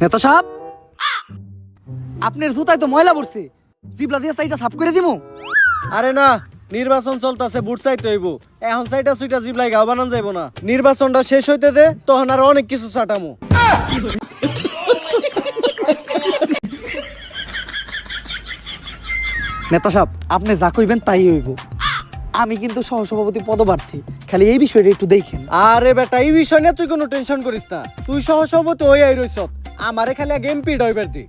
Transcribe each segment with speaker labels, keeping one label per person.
Speaker 1: নেতা সাহেব? আপনার জুতায় তো ময়লা পড়ছে। জিবলা দিয়ে সাইডটা সাফ করে দিমু।
Speaker 2: আরে না নির্বাচন চলতেছে বুট সাইড হইব। এখন সাইডটা সুইটা জিবলাই গাও বানান যাইব না। নির্বাচনটা শেষ হইতে দে তখন আর অনেক কিছু চাটামু
Speaker 1: নেতা সাহেব আপনি যা কইবেন তাই হইব। আমি কিন্তু সহসভাপতি পদপ্রার্থী। খালি এই বিষয়টা একটু দেখেন।
Speaker 2: আরে বেটা এই বিষয় নিয়ে তুই কোনো টেনশন করিস না। তুই সহসভাপতি হই আই রইছ আমারে খালি আগে এমপি ডইবার দি।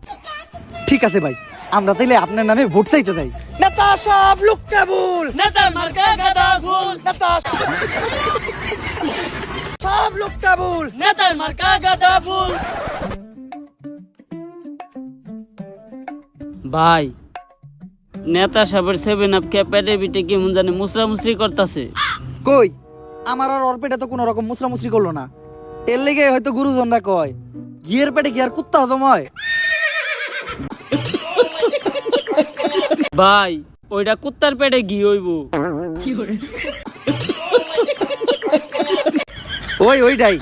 Speaker 1: ঠিক আছে ভাই আমরা তাইলে আপনার নামে ভোট চাইতে যাই। নেতা সাহেব লুক কেবল!
Speaker 3: নেতার মার্কা গাদা ফুল।
Speaker 1: নেতা সাহেব লুক কেবল!
Speaker 3: নেতার মার্কা গাদা ভুল ভাই নেতা সাহেবের সেভেন আপ ক্যাপেটে বিটে কি মন জানে মুসরা মুসরি করতেছে।
Speaker 1: কই? আমার আর ওর পেটে তো কোনো রকম মুসরামুসরি করল না। এর লেগে হয়তো গুরুজনরা কয় ঘিয়ের পেটে ঘিয়ার কুত্তা হজম হয়?
Speaker 3: ভাই ওইটা কুত্তার পেটে ঘি হইব।
Speaker 1: ওই ওইটাই।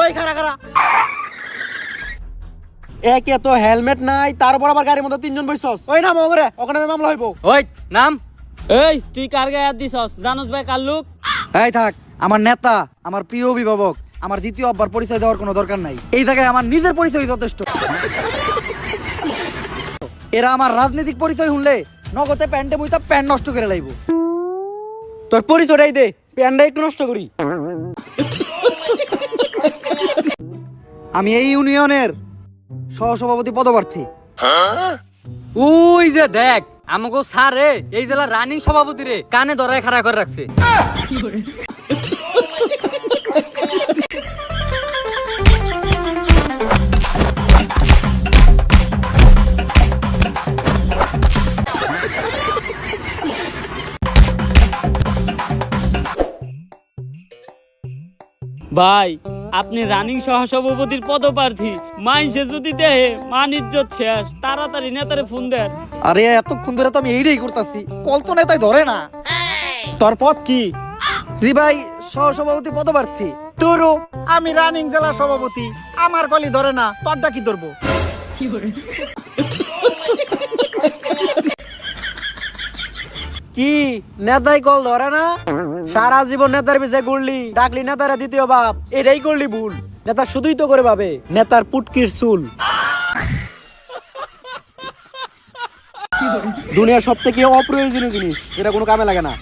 Speaker 2: ওই খারা খারা একে তো হেলমেট নাই তারপর আবার গাড়ির মধ্যে তিনজন বইছস। ওই না মগরে ওখানে মামলা হইব।
Speaker 3: ওই নাম? এই তুই কার গায়ে হাত দিছস? জানোস ভাই কার লোক?
Speaker 1: এই থাক আমার নেতা আমার প্রিয় অভিভাবক আমার দ্বিতীয় আব্বার পরিচয় দেওয়ার কোনো দরকার নাই। এই জায়গায় আমার নিজের পরিচয় যথেষ্ট। এরা আমার রাজনৈতিক পরিচয় শুনলে নগদে প্যান্টে বইতা প্যান্ট নষ্ট করে লাইব।
Speaker 2: তোর পরিচয়টাই দে প্যান্ডা একটু নষ্ট করি।
Speaker 1: আমি এই ইউনিয়নের সহসভাপতি পদপ্রার্থী।
Speaker 4: ওই যে দেখ আমাকে স্যার এই জেলার রানিং সভাপতি রে, কানে ধরায় খাড়া করে রাখছে।
Speaker 3: ভাই আপনি রানিং সহসভাপতির পদপ্রার্থী। মাইনসে যদি দেহে মান ইজ্জত শেষ। তাড়াতাড়ি নেতারে ফোন দেন।
Speaker 1: আরে এতক্ষণ ধরে তো আমি এইটাই করতেছি। কল তো নেতাই ধরে না।
Speaker 2: তোর পথ কি?
Speaker 1: জি ভাই সহসভাপতি পদপ্রার্থী।
Speaker 2: তোরও? আমি রানিং জেলা সভাপতি। আমার কলি ধরে না তোরটা কি ধরবো? কি? নেতাই কল ধরে না? সারা জীবন নেতার পিছিয়ে ঘুরলি ডাকলি, নেতারা দ্বিতীয় বাপ। এটাই করলি ভুল। নেতা শুধুই তো করে ভাবে, নেতার পুটকির চুল। দুনিয়ার সব থেকে অপ্রয়োজনীয় জিনিস, যেটা কোনো কামে লাগে না।